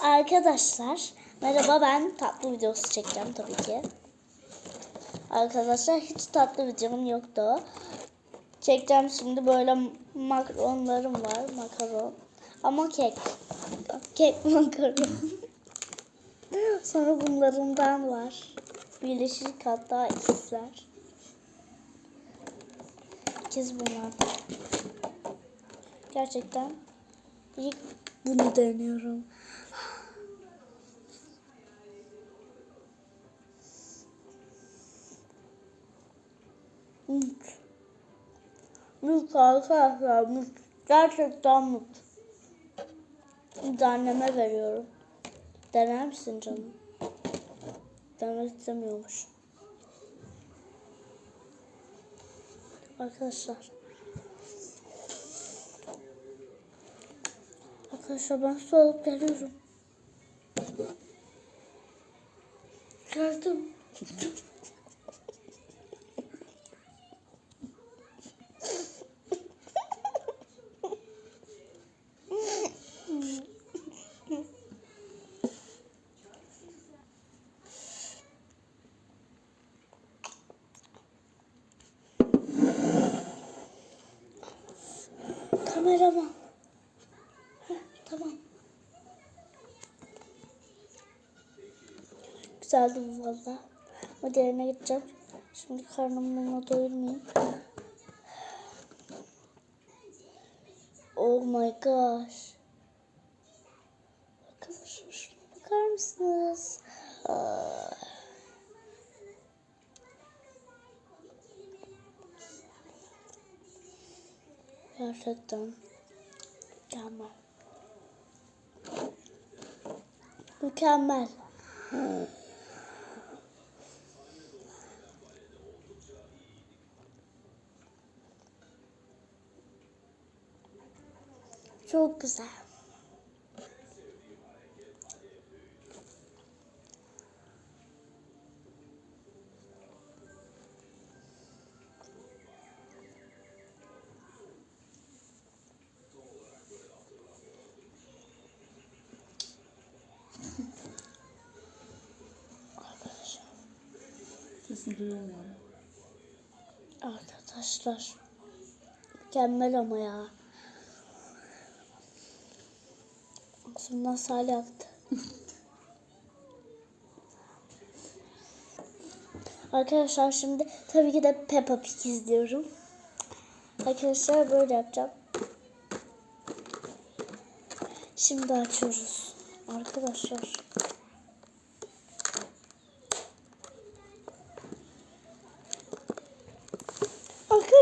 Arkadaşlar merhaba ben tatlı videosu çekeceğim tabii ki. Arkadaşlar hiç tatlı videom yoktu. Çekeceğim şimdi böyle makaronlarım var makaron. Ama kek. Kek makaron. Sonra bunlarından var. Birleşik hatta ikizler. İkiz bunlardan. Gerçekten ilk bunu deniyorum. Mut. Mut arkadaşlar mut. Gerçekten mut. Şimdi anneme veriyorum. Dener misin canım? Denemek istemiyormuş. Arkadaşlar. Arkadaşlar ben su alıp geliyorum. Geldim. Kameraman. Tamam. Güzeldi bu valla. Hadi yerine gideceğim. Şimdi karnımı bununla doyurmayayım. Oh my gosh. Arkadaşlar şuna bakar mısınız? Gerçekten mükemmel. Mükemmel. Çok güzel. Duyamıyorum. Arkadaşlar. Mükemmel ama ya. Aslında Salih yaptı. Arkadaşlar şimdi tabii ki de Peppa Pig izliyorum. Arkadaşlar böyle yapacağım. Şimdi açıyoruz. Arkadaşlar.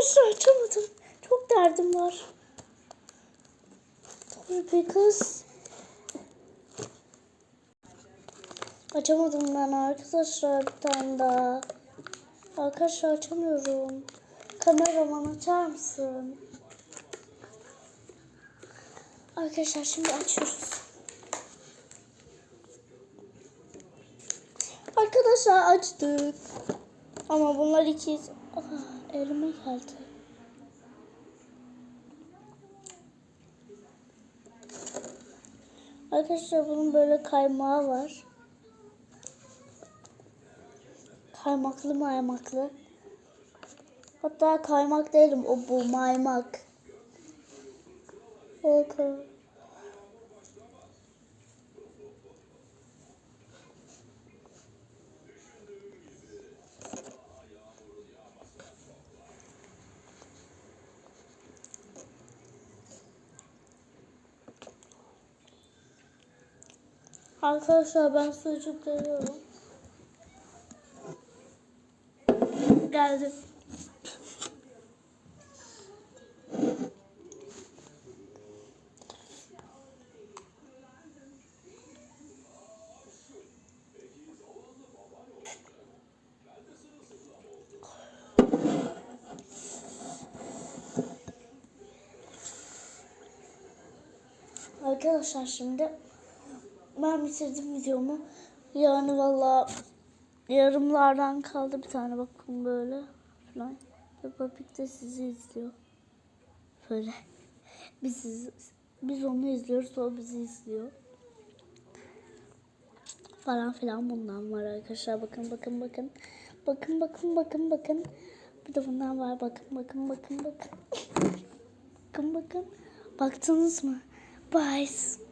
Arkadaşlar açamadım. Çok derdim var. Dur bir kız. Açamadım ben arkadaşlar bir tane daha. Arkadaşlar açamıyorum. Kameraman açar mısın? Arkadaşlar şimdi açıyoruz. Arkadaşlar açtık. Ama bunlar ikiz. Aa, elime geldi. Arkadaşlar bunun böyle kaymağı var. Kaymaklı maymaklı. Hatta kaymak değilim o bu maymak. Bakın. Arkadaşlar ben sucuk görüyorum. Geldim. Arkadaşlar şimdi ben bitirdim videomu. Yani valla yarımlardan kaldı bir tane bakın böyle falan. Peppa Pig de sizi izliyor. Böyle. Biz, biz onu izliyoruz o bizi izliyor. falan filan bundan var arkadaşlar. Bakın bakın bakın. Bakın bakın bakın bakın. Bir de bundan var. Bakın bakın bakın bakın. bakın bakın. Baktınız mı? Bye.